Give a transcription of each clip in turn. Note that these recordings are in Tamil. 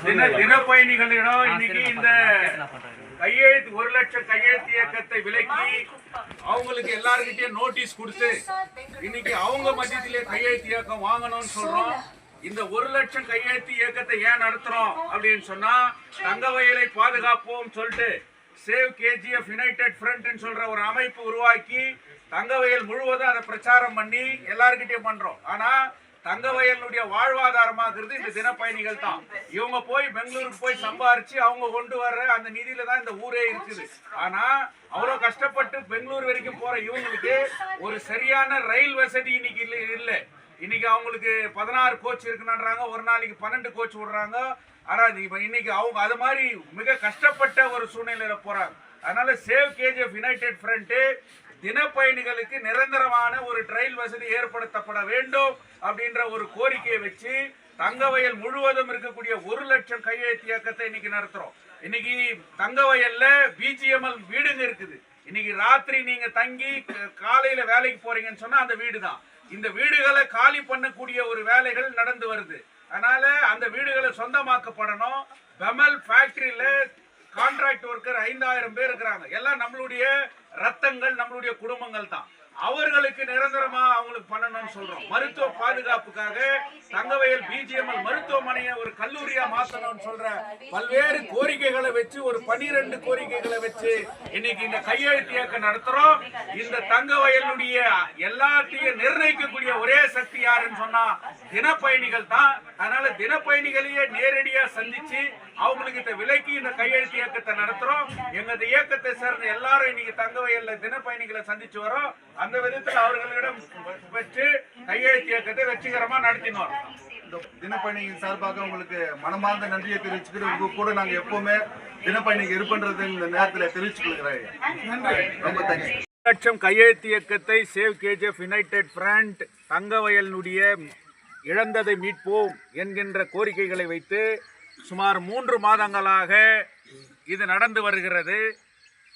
தின தினப்பயணிகளிடம் இன்னைக்கு இந்த கையெழுத்து ஒரு லட்சம் கையெழுத்து இயக்கத்தை விலக்கி அவங்களுக்கு எல்லாருக்கிட்டையும் நோட்டீஸ் கொடுத்து இன்னைக்கு அவங்க மத்தியத்திலே கையெழுத்து இயக்கம் வாங்கணும்னு சொல்றோம். இந்த ஒரு லட்சம் கையெழுத்து இயக்கத்தை ஏன் நடத்துறோம் அப்படின்னு சொன்னா தங்க வயலை பாதுகாப்போம் சொல்லிட்டு சேவ் கேஜிஎஃப் யுனைடெட் ஃப்ரண்ட்னு சொல்ற ஒரு அமைப்பு உருவாக்கி தங்க வயல் முழுவதும் அதை பிரச்சாரம் பண்ணி எல்லாருக்கிட்டையும் பண்றோம். ஆனா தங்க வயலுடைய வாழ்வாதாரமாகிறது இந்த தினப்பயணிகள் தான் இவங்க போய் பெங்களூருக்கு போய் சம்பாரிச்சு அவங்க கொண்டு வர்ற அந்த நிதியில தான் இந்த ஊரே இருக்குது. ஆனா அவ்வளவு கஷ்டப்பட்டு பெங்களூர் வரைக்கும் போற இவங்களுக்கு ஒரு சரியான ரயில் வசதி இன்னைக்கு இல்லை இல்லை. இன்னைக்கு அவங்களுக்கு பதினாறு கோச் இருக்குன்றாங்க ஒரு நாளைக்கு பன்னெண்டு கோச் விடுறாங்க. ஆனா இப்போ இப்ப இன்னைக்கு அவங்க அது மாதிரி மிக கஷ்டப்பட்ட ஒரு சூழ்நிலையில போறாங்க. அதனால சேவ் கேஜிஎஃப் யுனைடெட் ஃப்ரண்ட்டு தினப்பயணிகளுக்கு நிரந்தரமான ஒரு ரயில் வசதி ஏற்படுத்தப்பட வேண்டும் அப்படின்ற ஒரு கோரிக்கையை வச்சு தங்கவயல் முழுவதும் இருக்கக்கூடிய ஒரு லட்சம் கையெழுத்து இயக்கத்தை இன்னைக்கு நடத்துறோம். இன்னைக்கு தங்கவயல்ல பிஜிஎம்எல் வீடுங்க இருக்குது. இன்னைக்கு ராத்திரி நீங்க தங்கி காலையில வேலைக்கு போறீங்கன்னு சொன்னா அந்த வீடு தான் இந்த வீடுகளை காலி பண்ணக்கூடிய ஒரு வேலைகள் நடந்து வருது. அதனால அந்த வீடுகளை சொந்தமாக்கப்படணும். பெமல் ஃபேக்டரியில கான்ட்ராக்ட் ஒர்க்கர் ஐந்தாயிரம் பேர் இருக்கிறாங்க. எல்லாம் நம்மளுடைய ரத்தங்கள் நம்மளுடைய குடும்பங்கள் தான் அவர்களுக்கு நிரந்தரமா அவங்களுக்கு பண்ணணும்னு சொல்றோம். மருத்துவ பாதுகாப்புக்காக தங்கவயல் பிஜிஎம்எல் மருத்துவமனையை ஒரு கல்லூரியா மாத்தணும்னு சொல்ற பல்வேறு கோரிக்கைகளை வச்சு ஒரு பனிரெண்டு கோரிக்கைகளை வச்சு இன்னைக்கு இந்த கையெழுத்து இயக்கம் நடத்துறோம். இந்த தங்கவயலுடைய எல்லாத்தையும் நிர்ணயிக்கக்கூடிய ஒரே சக்தி யாருன்னு சொன்னா தினப்பயணிகள் தான். அதனால தினப்பயணிகளையே நேரடியா சந்திச்சு அவங்களுக்கு இந்த விலைக்கு இந்த கையெழுத்து இயக்கத்தை நடத்துறோம். எங்க இந்த இயக்கத்தை சேர்ந்த எல்லாரும் இன்னைக்கு தங்கவயல்ல தினப்பயணிகளை சந்திச்சு வரோம். அந்த விதத்தில் அவர்களிடம் வச்சு கையெழுத்து இயக்கத்தை வெற்றிகரமா நடத்தினோம். இந்த தினப்பயணிகள் சார்பாக உங்களுக்கு மனமார்ந்த நன்றியை தெரிவிச்சுக்கிட்டு உங்க கூட நாங்க எப்பவுமே தினப்பயணிக்கு இருப்பன்றது இந்த நேரத்தில் தெரிவிச்சுக்கிறேன் ரொம்ப தேங்க்ஸ். லட்சம் கையெழுத்து இயக்கத்தை சேவ் கேஜிஎஃப் யுனைடெட் ஃப்ரண்ட் தங்கவயலினுடைய இழந்ததை மீட்போம் என்கின்ற கோரிக்கைகளை வைத்து சுமார் மூன்று மாதங்களாக இது நடந்து வருகிறது.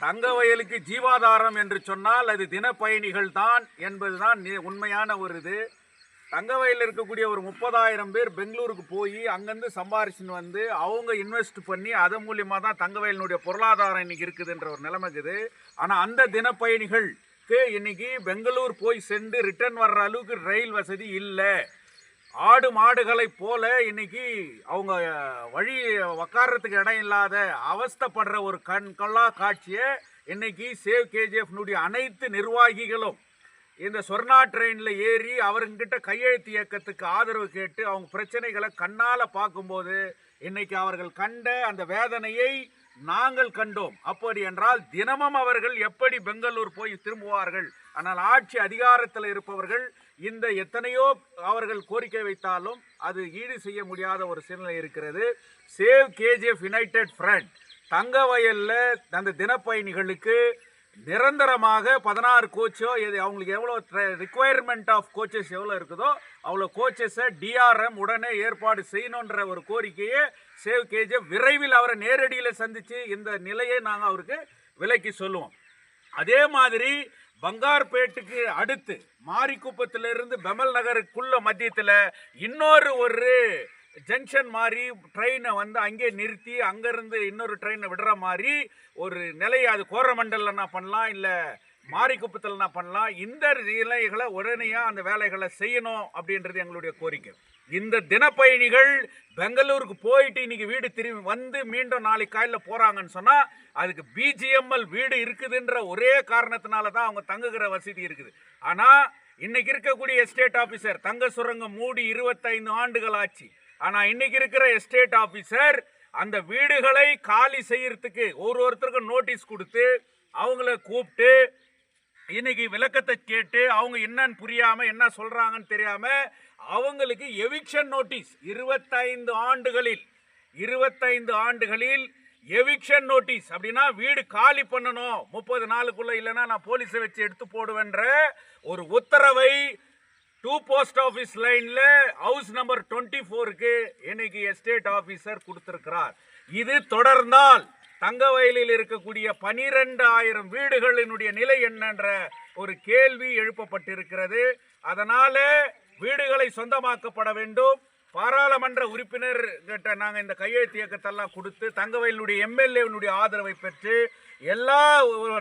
தங்கவயலுக்கு ஜீவாதாரம் என்று சொன்னால் அது தினப்பயணிகள் தான் என்பதுதான் உண்மையான ஒரு இது. தங்கவயலில் இருக்கக்கூடிய ஒரு முப்பதாயிரம் பேர் பெங்களூருக்கு போய் அங்கேருந்து சம்பாரிச்சுன்னு வந்து அவங்க இன்வெஸ்ட் பண்ணி அதன் மூலியமாக தான் தங்கவயலினுடைய பொருளாதாரம் இன்னைக்கு இருக்குதுன்ற ஒரு நிலைமை இருக்குது ஆனால் அந்த தினப்பயணிகளுக்கு இன்னைக்கு பெங்களூர் போய் சென்று ரிட்டர்ன் வர்ற அளவுக்கு ரயில் வசதி இல்லை. ஆடு மாடுகளைப் போல இன்னைக்கு அவங்க வழி உக்காரத்துக்கு இடம் இல்லாத அவஸ்தைப்படுற ஒரு கண் கொள்ளா காட்சியை இன்னைக்கு சேவ் கேஜிஎஃப்னுடைய அனைத்து நிர்வாகிகளும் இந்த சொர்ணா ட்ரெயினில் ஏறி அவருங்கிட்ட கையெழுத்து இயக்கத்துக்கு ஆதரவு கேட்டு அவங்க பிரச்சனைகளை கண்ணால் பார்க்கும்போது இன்னைக்கு அவர்கள் கண்ட அந்த வேதனையை நாங்கள் கண்டோம். அப்படி என்றால் தினமும் அவர்கள் எப்படி பெங்களூர் போய் திரும்புவார்கள்? ஆனால் ஆட்சி அதிகாரத்தில் இருப்பவர்கள் இந்த எத்தனையோ அவர்கள் கோரிக்கை வைத்தாலும் அது ஈடு செய்ய முடியாத ஒரு சூழ்நிலை இருக்கிறது. சேவ் கேஜிஎஃப் யுனைடெட் ஃப்ரண்ட் தங்க வயலில் அந்த தினப்பயணிகளுக்கு நிரந்தரமாக பதினாறு கோச்சோ எது அவங்களுக்கு எவ்வளோ ரிக்குவயர்மெண்ட் ஆஃப் கோச்சஸ் எவ்வளோ இருக்குதோ அவ்வளோ கோச்சஸை டிஆர்எம் உடனே ஏற்பாடு செய்யணுன்ற ஒரு கோரிக்கையை சேவ் கேஜே விரைவில் அவரை நேரடியில் சந்தித்து இந்த நிலையை நாங்கள் அவருக்கு விலக்கி சொல்லுவோம். அதே மாதிரி பங்கார்பேட்டுக்கு அடுத்து மாரிக்குப்பத்திலிருந்து பெமல் நகருக்குள்ள மத்தியத்தில் இன்னொரு ஒரு ஜங்ஷன் மாதிரி ட்ரெயினை வந்து அங்கே நிறுத்தி அங்கேருந்து இன்னொரு ட்ரெயினை விடுற மாதிரி ஒரு நிலையை அது கோரமண்டலில் நான் பண்ணலாம் இல்லை மாரிக்குப்பத்தில் என்ன பண்ணலாம்? இந்த நிலைகளை உடனேயாக அந்த வேலைகளை செய்யணும் அப்படின்றது எங்களுடைய கோரிக்கை. இந்த தினப்பயணிகள் பெங்களூருக்கு போயிட்டு இன்னைக்கு வீடு திரும்பி வந்து மீண்டும் நாளைக்கு காலையில் போகிறாங்கன்னு சொன்னால் அதுக்கு பிஜிஎம்எல் வீடு இருக்குதுன்ற ஒரே காரணத்தினால தான் அவங்க தங்குகிற வசதி இருக்குது. ஆனால் இன்னைக்கு இருக்கக்கூடிய எஸ்டேட் ஆஃபீஸர் தங்க சுரங்கம் மூடி இருபத்தைந்து ஆண்டுகள் ஆச்சு. ஆனால் இன்னைக்கு இருக்கிற எஸ்டேட் ஆஃபீஸர் அந்த வீடுகளை காலி செய்யறதுக்கு ஒரு ஒருத்தருக்கும் நோட்டீஸ் கொடுத்து அவங்கள கூப்பிட்டு இன்னைக்கு விளக்கத்தை கேட்டு அவங்க என்னன்னு புரியாம என்ன சொல்றாங்கன்னு தெரியாம அவங்களுக்கு எவிக்ஷன் நோட்டீஸ் இருபத்தைந்து ஆண்டுகளில் இருபத்தைந்து ஆண்டுகளில் எவிக்ஷன் நோட்டீஸ் அப்படின்னா வீடு காலி பண்ணணும். முப்பது நாளுக்குள்ள இல்லைன்னா நான் போலீஸை வச்சு எடுத்து போடுவேன்ற ஒரு உத்தரவை டூ போஸ்ட் ஆஃபீஸ் லைன்ல ஹவுஸ் நம்பர் டுவெண்ட்டி ஃபோருக்கு இன்னைக்கு எஸ்டேட் ஆஃபீஸர் கொடுத்திருக்கிறார். இது தொடர்ந்தால் தங்கவயலில் இருக்கக்கூடிய பனிரெண்டு ஆயிரம் வீடுகளினுடைய நிலை என்னன்ற ஒரு கேள்வி எழுப்பப்பட்டிருக்கிறது. அதனால வீடுகளை சொந்தமாக்கப்பட வேண்டும். பாராளுமன்ற உறுப்பினர் கிட்ட நாங்கள் இந்த கையெழுத்து இயக்கத்தெல்லாம் கொடுத்து தங்கவயலுடைய எம்எல்ஏனுடைய ஆதரவை பெற்று எல்லா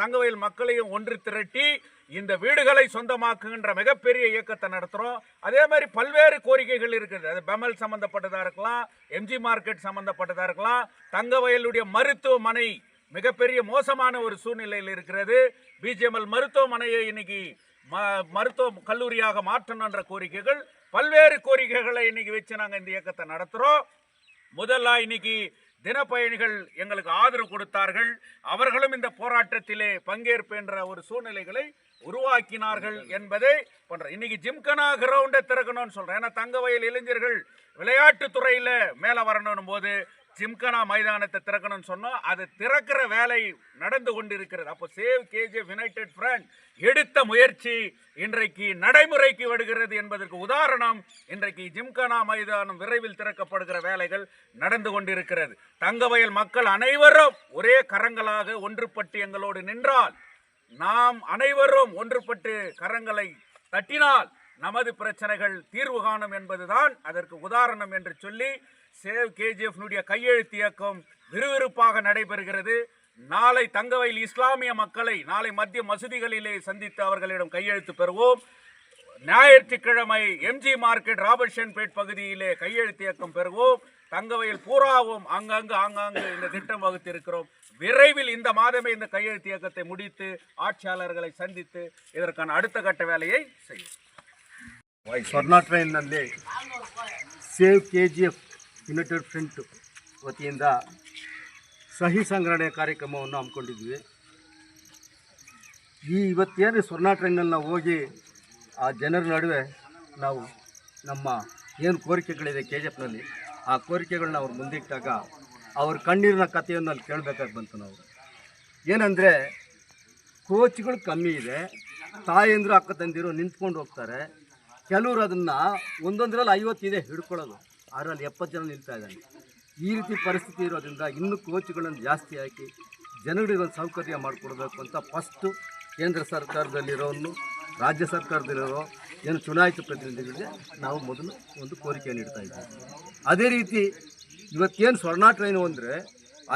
தங்கவயல் மக்களையும் ஒன்று திரட்டி இந்த வீடுகளை சொந்தமாக்குகின்ற மிகப்பெரிய இயக்கத்தை நடத்துகிறோம் அதே மாதிரி பல்வேறு கோரிக்கைகள் இருக்குது. அது பெமல் சம்மந்தப்பட்டதாக இருக்கலாம் எம்ஜி மார்க்கெட் சம்மந்தப்பட்டதாக இருக்கலாம் தங்கவயலுடைய மருத்துவமனை மிகப்பெரிய மோசமான ஒரு சூழ்நிலையில் இருக்கிறது. பிஜிஎம்எல் மருத்துவமனையை இன்னைக்கு மருத்துவ கல்லூரியாக மாற்றணும் என்ற கோரிக்கைகள் பல்வேறு கோரிக்கைகளை இன்னைக்கு வச்சு நாங்கள் இந்த இயக்கத்தை நடத்துகிறோம் முதல்ல இன்னைக்கு தினப்பயணிகள் எங்களுக்கு ஆதரவு கொடுத்தார்கள். அவர்களும் இந்த போராட்டத்திலே பங்கேற்பேன்ற ஒரு சூழ்நிலைகளை உருவாக்கினார்கள் என்பதை பண்ற இன்னைக்கு ஜிம்கனா கிரவுண்டை திறக்கணும்னு சொல்கிறேன் ஏன்னா தங்கவயல் இளைஞர்கள் விளையாட்டுத்துறையில் மேலே மேல வரணும் போது ஜிம்கனா மைதானத்தை திறக்கணும்னு சொன்னோம். அது திறக்கிற வேலை நடந்து கொண்டிருக்கிறது. அப்போ சேவ் கேஜிஎஃப் யுனைடெட் ஃப்ரண்ட் எடுத்த முயற்சி இன்றைக்கு நடைமுறைக்கு வருகிறது என்பதற்கு உதாரணம் இன்றைக்கு ஜிம்கனா மைதானம் விரைவில் திறக்கப்படுகிற வேலைகள் நடந்து கொண்டிருக்கிறது. தங்கவயல் மக்கள் அனைவரும் ஒரே கரங்களாக ஒன்றுபட்டு எங்களோடு நின்றால் நாம் அனைவரும் ஒன்றுபட்டு கரங்களை தட்டினால் நமது பிரச்சனைகள் தீர்வு காணும் என்பதுதான் அதற்கு உதாரணம் என்று சொல்லி சேவ் கேஜிஎஃப்னுடைய கையெழுத்து இயக்கம் விறுவிறுப்பாக நடைபெறுகிறது. நாளை தங்கவையில் இஸ்லாமிய மக்களை நாளை மத்திய மசூதிகளிலே சந்தித்து அவர்களிடம் கையெழுத்து பெறுவோம். ஞாயிற்றுக்கிழமை எம்ஜி மார்க்கெட் ராபர்ட்சன்பேட் பகுதியிலே கையெழுத்து இயக்கம் பெறுவோம். தங்கவையில் பூராவும் அங்கங்கு ஆங்காங்கு இந்த திட்டம் வகுத்திருக்கிறோம். விரைவில் இந்த மாதமே இந்த கையெழுத்து இயக்கத்தை முடித்து ஆட்சியாளர்களை சந்தித்து இதற்கான அடுத்த கட்ட வேலையை செய்யும் Swarna ಟ್ರೈನ್ನಲ್ಲಿ save K G F united front ವತಿಯಿಂದ ಸಹಿ ಸಂಗ್ರಹಣೆ ಕಾರ್ಯಕ್ರಮವನ್ನು ಹಮ್ಮಿಕೊಂಡಿದ್ವಿ. ಈ ಇವತ್ತೇನು ಸ್ವರ್ಣ ಟ್ರೈನಲ್ಲಿ ನಾವು ಹೋಗಿ ಆ ಜನರ ನಡುವೆ ನಾವು ನಮ್ಮ ಏನು ಕೋರಿಕೆಗಳಿದೆ ಕೆ ಜಿ ಎಫ್ನಲ್ಲಿ ಆ ಕೋರಿಕೆಗಳನ್ನ ಅವ್ರು ಮುಂದಿಟ್ಟಾಗ ಅವ್ರ ಕಣ್ಣೀರಿನ ಕಥೆಯನ್ನು ಅಲ್ಲಿ ಕೇಳಬೇಕಾಗಿ ಬಂತು ನಾವು. ಏನಂದರೆ ಕೋಚ್ಗಳು ಕಮ್ಮಿ ಇದೆ, ತಾಯಂದರು ಅಕ್ಕ ತಂದಿರು ನಿಂತ್ಕೊಂಡು ಹೋಗ್ತಾರೆ. ಕೆಲವರು ಅದನ್ನು ಒಂದೊಂದರಲ್ಲಿ ಇದೆ ಹಿಡ್ಕೊಳ್ಳೋದು. ಅದರಲ್ಲಿ ಎಪ್ಪತ್ತು ಜನ ನಿಲ್ತಾ ಇದ್ದಾನೆ ಈ ರೀತಿ ಪರಿಸ್ಥಿತಿ ಇರೋದ್ರಿಂದ ಇನ್ನೂ ಕೋಚ್ಗಳನ್ನು ಜಾಸ್ತಿ ಹಾಕಿ ಜನಗಳಿಗೆ ಒಂದು ಸೌಕರ್ಯ ಮಾಡಿಕೊಡ್ಬೇಕು ಅಂತ ಫಸ್ಟು ಕೇಂದ್ರ ಸರ್ಕಾರದಲ್ಲಿರೋನು, ರಾಜ್ಯ ಸರ್ಕಾರದಲ್ಲಿರೋ ಏನು ಚುನಾಯಿತ ಪ್ರತಿನಿಧಿಗಳಿಗೆ ನಾವು ಮೊದಲು ಒಂದು ಕೋರಿಕೆ ನೀಡ್ತಾ ಇದ್ದೀವಿ. ಅದೇ ರೀತಿ ಇವತ್ತೇನು ಸ್ವರ್ಣ ಟ್ರೈನು ಅಂದರೆ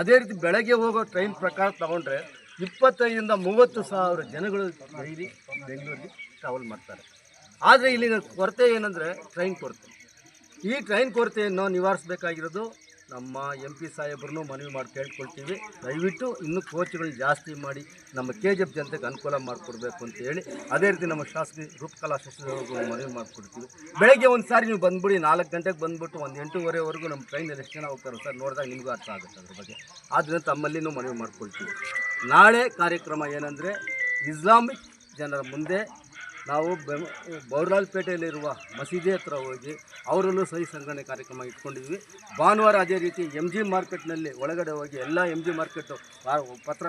ಅದೇ ರೀತಿ ಬೆಳಗ್ಗೆ ಹೋಗೋ ಟ್ರೈನ್ ಪ್ರಕಾರ ತಗೊಂಡ್ರೆ ಇಪ್ಪತ್ತೈದರಿಂದ ಮೂವತ್ತು ಸಾವಿರ ಜನಗಳು ಡೈಲಿ ಬೆಂಗಳೂರಿಗೆ ಟ್ರಾವೆಲ್ ಮಾಡ್ತಾರೆ. ಆದರೆ ಇಲ್ಲಿನ ಕೊರತೆ ಏನಂದರೆ ಟ್ರೈನ್ ಕೊರತೆ. ಈ ಟ್ರೈನ್ ಕೊರತೆಯನ್ನು ನಿವಾರಿಸಬೇಕಾಗಿರೋದು ನಮ್ಮ ಎಂ ಪಿ ಸಾಹೇಬ್ರನ್ನು ಮನವಿ ಮಾಡಿ ಕೇಳ್ಕೊಳ್ತೀವಿ. ದಯವಿಟ್ಟು ಇನ್ನೂ ಕೋಚ್ಗಳು ಜಾಸ್ತಿ ಮಾಡಿ ನಮ್ಮ ಕೆ ಜಿ ಎಫ್ ಜನತೆಗೆ ಅನುಕೂಲ ಮಾಡಿಕೊಡ್ಬೇಕು ಅಂತ ಹೇಳಿ ಅದೇ ರೀತಿ ನಮ್ಮ ಶಾಸಕಿ ರೂಪಕಲಾ ಶಾಸಕರಿಗೂ ಮನವಿ ಮಾಡಿಕೊಡ್ತೀವಿ. ಬೆಳಗ್ಗೆ ಒಂದು ಸಾರಿ ನೀವು ಬಂದ್ಬಿಡಿ, ನಾಲ್ಕು ಗಂಟೆಗೆ ಬಂದ್ಬಿಟ್ಟು ಒಂದು ಎಂಟೂವರೆವರೆಗೂ ನಮ್ಮ ಟ್ರೈನಲ್ಲಿ ಎಷ್ಟು ಜನ ಹೋಗ್ತಾರೆ ಸರ್ ನೋಡಿದಾಗ ನಿಮಗೂ ಅರ್ಥ ಆಗುತ್ತೆ ಅದ್ರ ಬಗ್ಗೆ. ಆದ್ದರಿಂದ ತಮ್ಮಲ್ಲಿನೂ ಮನವಿ ಮಾಡ್ಕೊಳ್ತೀವಿ. ನಾಳೆ ಕಾರ್ಯಕ್ರಮ ಏನಂದರೆ ಇಸ್ಲಾಮಿಕ್ ಜನರ ಮುಂದೆ ನಾವು ಬೆಂ, ಬೌರ್ಲಾಲ್ಪೇಟೆಯಲ್ಲಿರುವ ಮಸೀದಿ ಹತ್ರ ಹೋಗಿ ಅವರಲ್ಲೂ ಸಹಿ ಸಂಗ್ರಹಣೆ ಕಾರ್ಯಕ್ರಮ ಇಟ್ಕೊಂಡಿದ್ವಿ. ಭಾನುವಾರ ಅದೇ ರೀತಿ ಎಂ ಜಿ ಮಾರ್ಕೆಟ್ನಲ್ಲಿ ಒಳಗಡೆ ಹೋಗಿ ಎಲ್ಲ ಎಂ ಜಿ ಮಾರ್ಕೆಟು ಪತ್ರ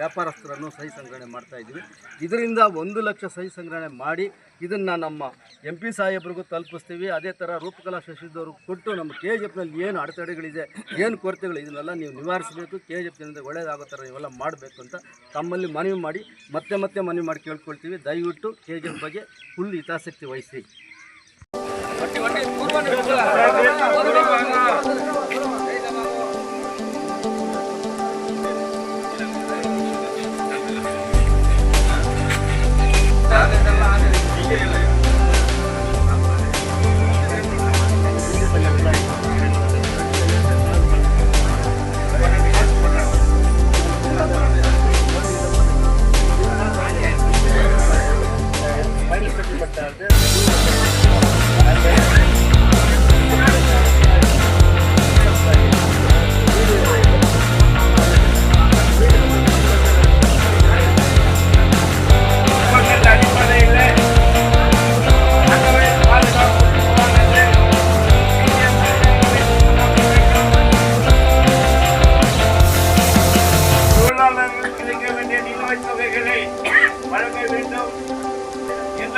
ವ್ಯಾಪಾರಸ್ಥರನ್ನು ಸಹಿ ಸಂಗ್ರಹಣೆ ಮಾಡ್ತಾಯಿದ್ವಿ ಇದರಿಂದ ಒಂದು ಲಕ್ಷ ಸಹಿ ಸಂಗ್ರಹಣೆ ಮಾಡಿ ಇದನ್ನು ನಮ್ಮ ಎಂ ಪಿ ಸಾಹೇಬ್ರಿಗೂ ತಲುಪಿಸ್ತೀವಿ. ಅದೇ ಥರ ರೂಪಕಲಾ ಶಶಿದವರು ಕೊಟ್ಟು ನಮ್ಮ ಕೆ ಜಿ ಎಫ್ನಲ್ಲಿ ಏನು ಅಡೆತಡೆಗಳಿದೆ, ಏನು ಕೊರತೆಗಳು ಇದನ್ನೆಲ್ಲ ನೀವು ನಿವಾರಿಸಬೇಕು. ಕೆ ಜಿ ಎಫ್ ಜನತೆ ಒಳ್ಳೆಯದಾಗೋ ಥರ ಇವೆಲ್ಲ ಮಾಡಬೇಕು ಅಂತ ತಮ್ಮಲ್ಲಿ ಮನವಿ ಮಾಡಿ, ಮತ್ತೆ ಮತ್ತೆ ಮನವಿ ಮಾಡಿ ಕೇಳ್ಕೊಳ್ತೀವಿ. ದಯವಿಟ್ಟು ಕೆ ಜಿ ಎಫ್ ಬಗ್ಗೆ ಫುಲ್ ಹಿತಾಸಕ್ತಿ ವಹಿಸಿ.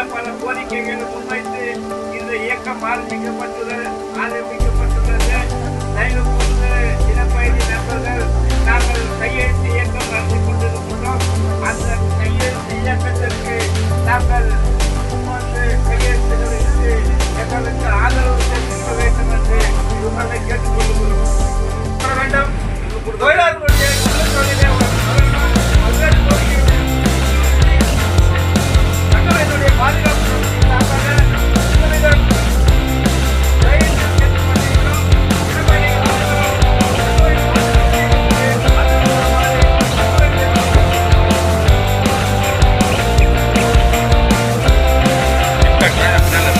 உள்ள பல கோரிக்கைகளை முன்வைத்து இந்த இயக்கம் ஆரம்பிக்கப்பட்டுள்ளது ஆரம்பிக்கப்பட்டுள்ளது தயவு கூர்ந்து இடப்பயணி நண்பர்கள் நாங்கள் கையெழுத்து இயக்கம் நடத்தி கொண்டிருக்கின்றோம் அந்த கையெழுத்து இயக்கத்திற்கு நாங்கள் வந்து கையெழுத்துகள் இருந்து எங்களுக்கு ஆதரவு தெரிவிக்க வேண்டும் என்று உங்களை கேட்டுக்கொள்கிறோம். வேண்டும். Yeah.